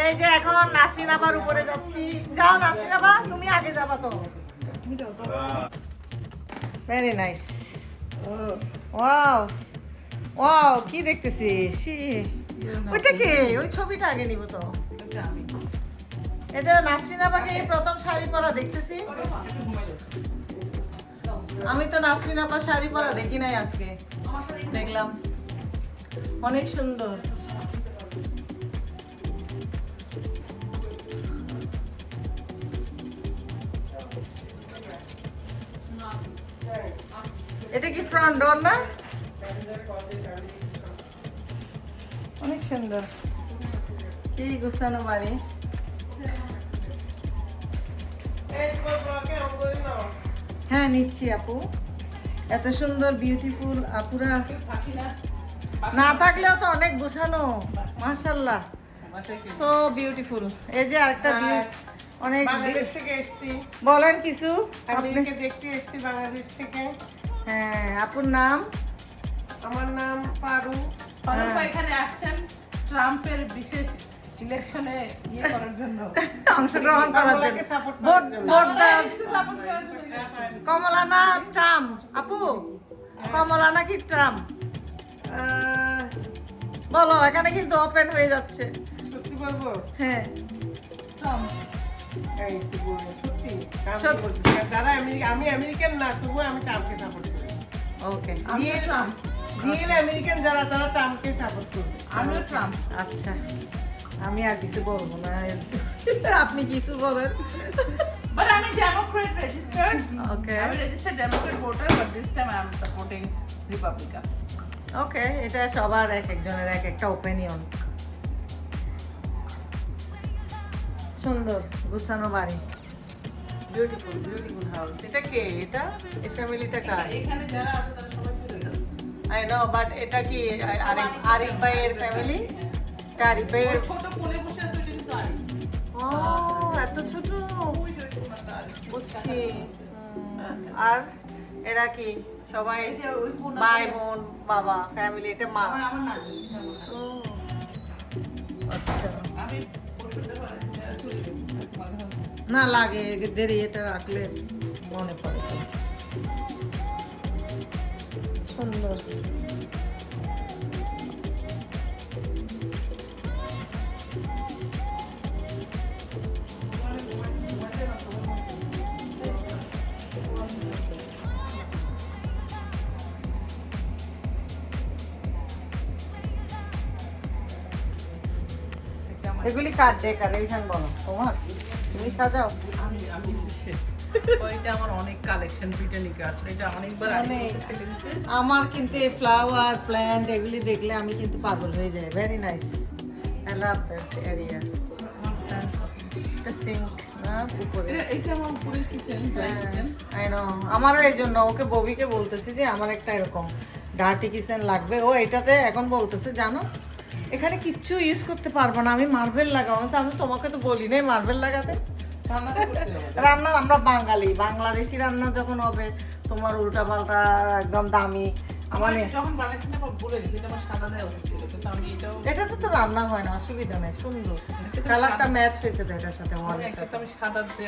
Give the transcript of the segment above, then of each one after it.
এই যে এখন নাসরিন আবার উপরে যাচ্ছি। যাও নাসরিন আবা তুমি আগে যাবা তো। ভেরি নাইস ওয়াও ওয়াও কি দেখতেছি? সি ওইটা কে? ওই ছবিটা আগে নিব তো। এটা নাসরিন এই প্রথম শাড়ি পরা দেখতেছি। আমি তো নাসরিন আপা শাড়ি পরা দেখি নাই আজকে। দেখলাম। অনেক সুন্দর। এটা কি ফ্রন্ট ডোর না? অনেক সুন্দর। কি গুছানো বাড়ি? হ্যাঁ নিচ্ছি আপু। এত সুন্দর বিউটিফুল আপুরা না থাকলেও তো অনেক গুছানো মাশাল্লাহ সো বিউটিফুল এই যে আরেকটা অনেক বাংলাদেশ থেকে এসেছি। বলেন কিছু। আপনি আমেরিকা দেখতে এসেছি বাংলাদেশ থেকে। হ্যাঁ আপুর নাম? আমার নাম পারু। এখানে আসছেন ট্রাম্পের বিশেষ ইলেকশনে ইয়ে করার জন্য। অংশগ্রহণ করার জন্য। ভোট ভোট কমলা না ট্রাম্প আপু কমলা নাকি ট্রাম্প? বলো এখানে কিন্তু ওপেন হয়ে যাচ্ছে। সত্যি বলব? হ্যাঁ। আমি আমেরিকান না তবুও আমি ট্রাম্পকে সাপোর্ট করি। ওকে আমিও ট্রাম্প। রিয়েল আমেরিকান যারা তারা ট্রাম্পকে সাপোর্ট করবে। আমিও ট্রাম্প। আচ্ছা। আমি আর কিছু বলব না। আপনি কিছু বলেন। But I'm a Democrat registered. Okay I'm a registered Democrat voter, but this time I'm supporting Republican. ওকে এটা সবার এক একজনের এক একটা ওপিনিয়ন সুন্দর গুছানো বাড়ি। বিউটিফুল বিউটিফুল হাউস এটা কে? এটা? এই ফ্যামিলিটা কার? এখানে যারা আছে তারা সবাই চলে গেছে। আই নো বাট এটা কি আরিফ আরিফ ভাইয়ের ফ্যামিলি আরিফ ছোট কোণে বসে আছে ওইটা কিন্তু আরিফ। ও এত ছোট? ওই যে বুঝছি। আর এরা কি? সবাই ভাই বোন বাবা ফ্যামিলি এটা মা। আমার। ও আচ্ছা। আমি না। না লাগে দেরি এটা রাখলে মনে পড়ে। সুন্দর। এগুলি কার ডেকারেশন বলো? তোমার? তুমি সাজাও। আমি আমি ওইটা আমার কিন্তু এই ফ্লাওয়ার প্ল্যান্ট এগুলি দেখলে আমি কিন্তু পাগল হয়ে যাই। Very nice I love that area আমারও এই জন্য। ওকে ববিকে বলতেছি যে আমার একটা এরকম ডার্টি কিচেন লাগবে। ও এটাতে এখন বলতেছে জানো এখানে কিচ্ছু ইউজ করতে পারব না আমি মার্বেল লাগাবো। আমি আমি তোমাকে তো বলি নাই মার্বেল লাগাতে। রান্না আমরা বাঙালি বাংলাদেশি রান্না যখন হবে তোমার উল্টা পাল্টা একদম দামি। মানে না এটা তো রান্না হয় না অসুবিধা নেই সুন্দর। কালারটা ম্যাচ হয়েছে তো এটার সাথে ওয়ালের সাথে।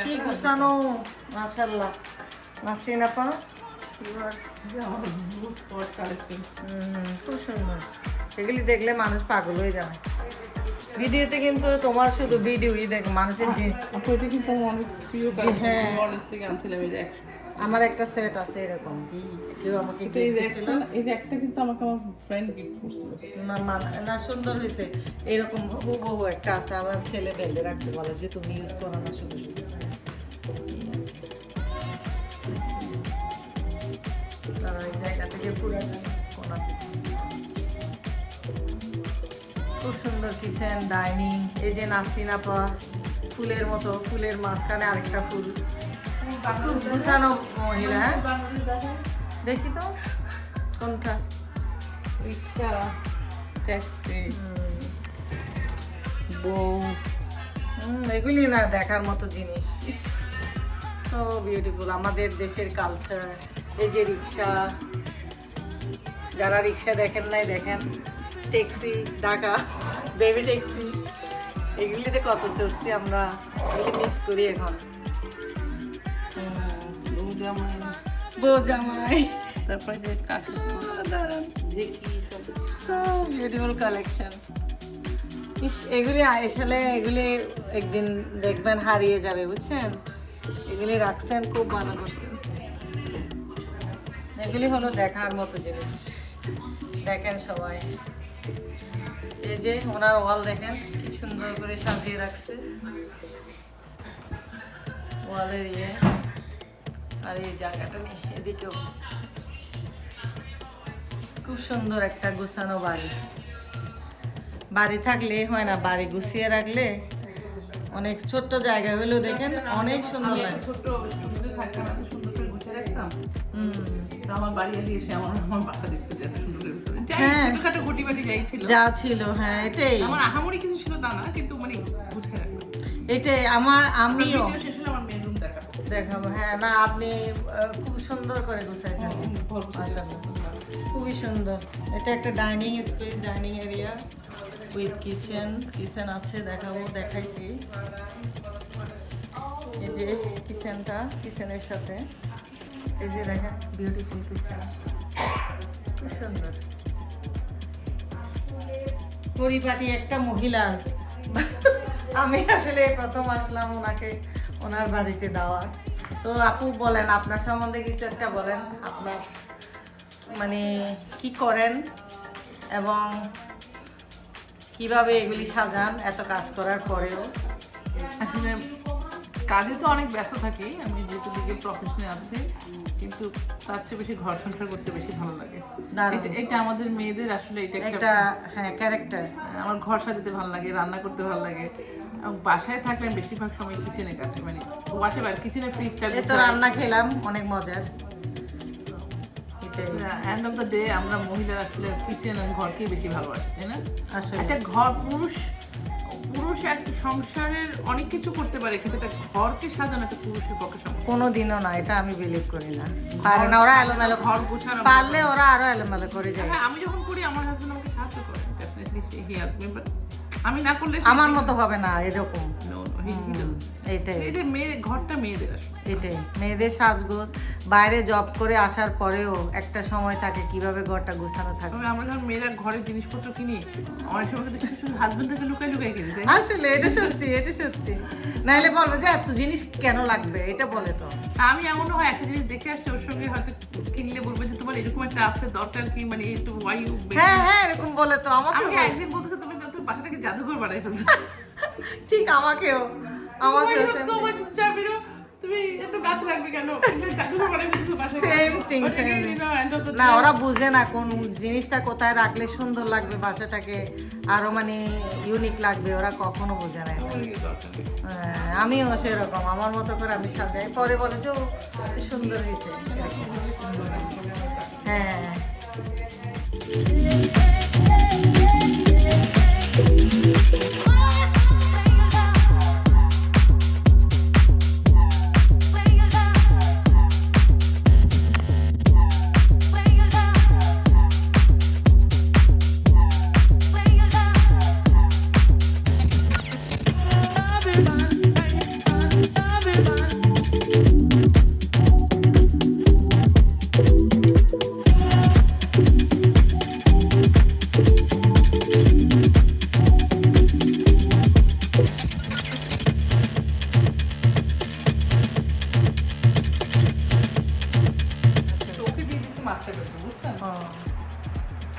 কি গুছানো? মাশাল্লাহ নাসরিন আপা? খুব সুন্দর। এগুলি দেখলে মানুষ পাগল হয়ে যাবে। ভিডিওতে কিন্তু তোমার শুধু ভিডিওই দেখ মানুষের যে আপু, কিন্তু হ্যাঁ। থেকে আনছিলাম এই যে আমার একটা সেট আছে এরকম। কেউ আমাকে এই এই র্যাকটা কিন্তু আমাকে আমার ফ্রেন্ড গিফট করছিল। না মানে না সুন্দর হয়েছে। এরকম হুবহু একটা আছে আমার ছেলে বেঁধে রাখছে বলে যে তুমি ইউজ করো না শুধু শুধু। আর ওই জায়গা থেকে পুরো কোনা থেকে। খুব সুন্দর কিচেন ডাইনিং এই যে নাসরিন আপা ফুলের মতো ফুলের মাঝখানে আরেকটা ফুল। খুব গুছানো মহিলা হ্যাঁ? দেখি তো কোনটা? রিক্সা ট্যাক্সি বউ। এগুলি না দেখার মতো জিনিস। সো বিউটিফুল আমাদের দেশের কালচার এই যে রিক্সা যারা রিক্সা দেখেন নাই দেখেন। ট্যাক্সি, ঢাকা বেবি ট্যাক্সি, এগুলিতে কত চড়ছি আমরা? এগুলি মিস করি এখন। বউ জামাই তারপরে যে দাঁড়ান সো বিউটিফুল কালেকশন ইস, এগুলি আসলে এগুলি একদিন দেখবেন হারিয়ে যাবে, বুঝছেন? এগুলি রাখছেন, খুব ভালো করছেন। এগুলি হলো দেখার মতো জিনিস। দেখেন সবাই। যে ওনার ওয়াল দেখেন কি সুন্দর করে সাজিয়ে রাখছে। ওয়ালের ইয়ে। আর এই জায়গাটা নেই এদিকেও। খুব সুন্দর একটা গুছানো বাড়ি। বাড়ি থাকলে হয় না বাড়ি গুছিয়ে রাখলে অনেক ছোট্ট জায়গা হলেও দেখেন অনেক সুন্দর লাগে। ছোট্ট থাকতাম এত সুন্দর করে গুছিয়ে রাখতাম। হুম। আমার বাড়ি এসে আমার আমার বাসা দেখতে হ্যাঁ। ছোটখাটো গুটি বাটি যাই ছিল। যা ছিল হ্যাঁ এটাই। আমার আহামরি কিছু ছিল তা না কিন্তু মানে গুছিয়ে এটাই আমার আমিও। শেষ হলে আমার মেয়ের রুম দেখাবো। দেখাবো হ্যাঁ না আপনি খুব সুন্দর করে গুছাইছেন। খুবই সুন্দর। এটা একটা dining space dining area with kitchen kitchen আছে দেখাবো দেখাইছি। এই যে কিচেনটা কিচেনের সাথে। এই যে দেখেন বিউটিফুল কিচেন খুব সুন্দর। পরিপাটি একটা মহিলা। আমি আসলে প্রথম আসলাম ওনাকে, ওনার বাড়িতে দেওয়া তো আপু বলেন, আপনার সম্বন্ধে কিছু একটা বলেন। আপনার মানে কি করেন এবং কীভাবে এগুলি সাজান, এত কাজ করার পরেও? আসলে কাজে তো অনেক ব্যস্ত থাকি, আমি যেহেতু দিকে প্রফেশনে আছি কিন্তু তার চেয়ে বেশি ঘর সংসার করতে বেশি ভালো লাগে। এটা- আমাদের মেয়েদের আসলে এটা একটা হ্যাঁ ক্যারেক্টার আমার ঘর সাজাতে ভালো লাগে রান্না করতে ভালো লাগে। এবং বাসায় থাকলে বেশিরভাগ সময় কিচেনে কাটে মানে কিচেনে ফ্রিজটা রান্না খেলাম অনেক মজার। এন্ড অফ দ্য ডে আমরা মহিলারা আসলে কিচেন ঘরকেই বেশি ভালোবাসি তাই না? আসলে একটা ঘর পুরুষ পুরুষ এক সংসারের অনেক কিছু করতে পারে কিন্তু একটা ঘরকে সাজানো একটা পুরুষের পক্ষে সম্ভব কোনোদিনও না এটা আমি বিলিভ করি না। পারে না ওরা এলোমেলো ঘর গোছানো। পারলে ওরা আরও এলোমেলো করে যায় হ্যাঁ আমি যখন করি আমার হাজবেন্ড আমাকে সাহায্য করে definitely he help me but আমি না করলে আমার মতো হবে না এরকম। এটাই। মেয়ে ঘরটা মেয়েদের এটাই মেয়েদের সাজগোজ। বাইরে জব করে আসার পরেও একটা সময় থাকে কীভাবে ঘরটা গোছানো থাকে। আমরা যখন মেয়েরা ঘরের জিনিসপত্র কিনি অনেক সময় হাজবেন্ড থেকে লুকাই লুকাই কিনি আসলে এটা সত্যি এটা সত্যি। নাইলে বলবে যে এত জিনিস কেন লাগবে? এটা বলে তো। আমি এমনও হয় একটা জিনিস দেখে আসছি ওর সঙ্গে হয়তো কিনলে বলবে যে তোমার এরকম একটা আছে দরকার কি? মানে একটু ওয়াই হ্যাঁ হ্যাঁ এরকম বলে তো আমাকে আমাকে একদিন বলতেছে তুমি জাদুঘর বানাই ফেলছো। ঠিক আমাকেও? তুমি এত গাছ লাগবে কেন? জাদুঘর বানাই ফেলছো same thing same of the না ওরা বুঝে না কোন জিনিসটা কোথায় রাখলে সুন্দর লাগবে বাসাটাকে। আরও মানে ইউনিক লাগবে ওরা কখনো বোঝে না। হ্যাঁ, আমিও সেরকম আমার মতো করে আমি সাজাই। পরে বলে যে সুন্দর হয়েছে। হ্যাঁ। ওকে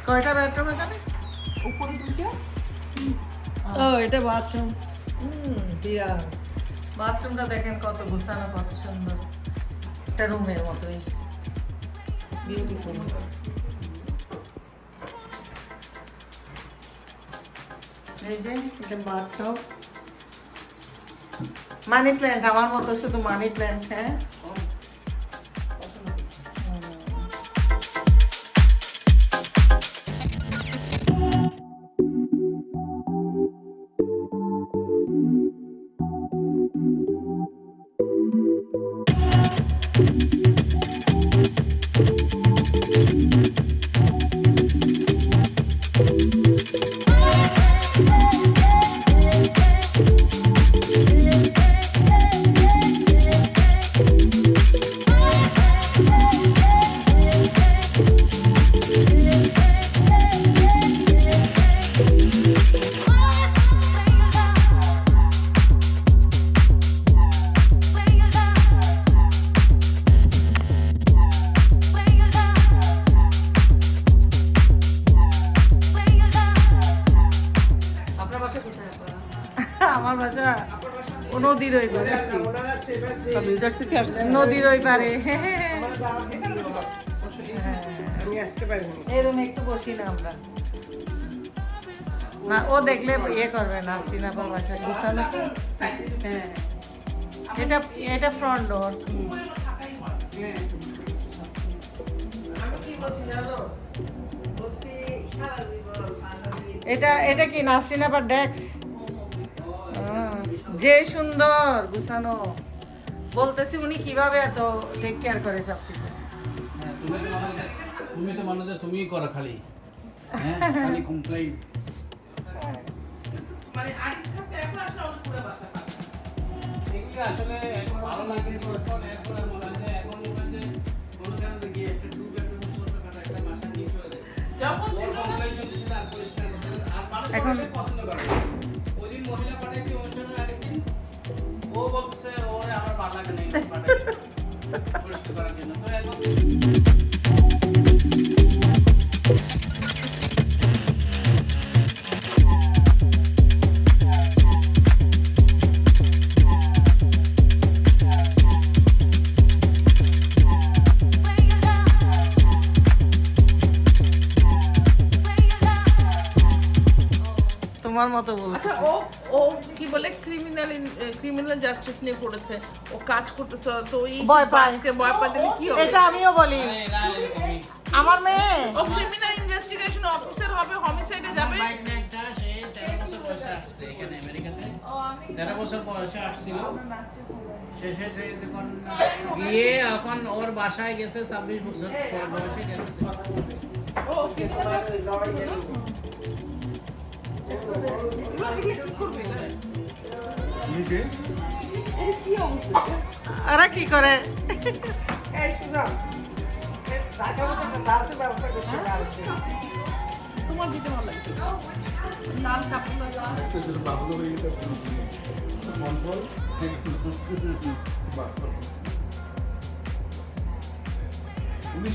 কয়টা বেডরুম এখানে? উপরে দুইটা? ও এটা বাথরুম হুম বিরাট বাথরুমটা দেখেন কত গোছানো কত সুন্দর। একটা রুমের মতোই। বিউটিফুল এই যে এটা বাথটব মানি প্ল্যান্ট আমার মতো শুধু মানি প্ল্যান্ট হ্যাঁ? নদীর ওই পারে আমার দাওয়াত দিছিল আমি আসতে পারিনি এই রুমে একটু বসি না আমরা। না, ও দেখলে ইয়ে করবে না হ্যাঁ। এটা এটা ফ্রন্ট ডোর এটা এটা কি নাসরিন ডেক্স যে সুন্দর, গুছানো। বলতেছি উনি কীভাবে এত টেক কেয়ার করে সব কিছু তুমি তো মনে হয়- তুমিই করো খালি। হ্যাঁ খালি কমপ্লেইন মানে আগে থাকতে এখন আসলে আমার পুরো বাসা এগুলো আসলে এখন ভালো লাগে এখন এরপরে মনে হয় যে এখন মনে হয় যে কোনো জায়গাতে গিয়ে একটা টু বেডরুম ছোটখাটো একটা বাসা নিয়ে চলে যায়। যখন ছিল আর পরিষ্কার আর মানুষ এখন- পছন্দ করে করার তোমার মতো বলছে। আচ্ছা ও ও কি বলে ক্রিমিনাল ক্রিমিনাল জাস্টিস নিয়ে পড়েছে। ও কাজ করতেছে তো ওই ভয় পায়। ভয় পায় দিলে কি হবে? এটা আমিও বলি। আমার মেয়ে। ও ক্রিমিনাল ইনভেস্টিগেশন অফিসার হবে হোমিসাইডে যাবে। একটা সে তেরো বছর বয়সে আসছে এখানে আমেরিকাতে। তেরো বছর বয়সে আসছিল। শেষে যখন গিয়ে এখন ওর বাসায় গেছে ছাব্বিশ বছর পর বয়সে গেছে। ও criminal ওরা কি করে? তোমার দিতে ভালো লাল কাপড়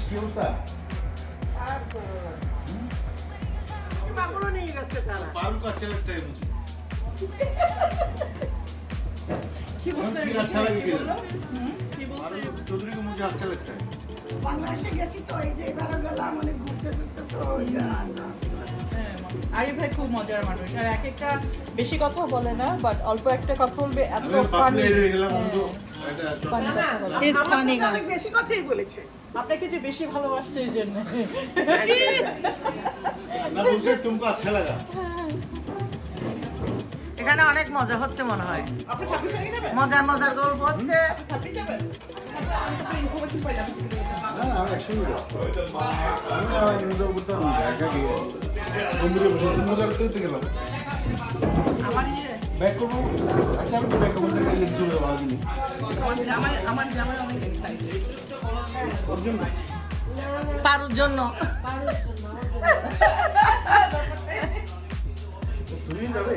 কি অবস্থা? আর কোনো না। কাপড়ও নিয়ে যাচ্ছে তারা बालू का अच्छा लगता है मुझे কি বলছে फिर अच्छा लगे किधर কি বলছে बालू चौधरी को मुझे अच्छा लगता है বাংলাদেশে গেছি তো এই যে এবারও গেলাম অনেক ঘুরতে ঘুরতে তো ওই জন্য। হ্যাঁ, আরিফ ভাই খুব মজার মানুষ আর এক একটা বেশি কথা বলে না বাট অল্প একটা কথা বলবে এত আমি ফানি পাপলে হয়ে গেলাম বন্ধু এখানে অনেক মজা হচ্ছে মনে হয়। মজার মজার গল্প হচ্ছে। আমার ব্যাক করব? আচ্ছা আমি ব্যাক করব আমার জামাই অনেক এক্সাইটেড জন্য পারুর জন্য। যাবে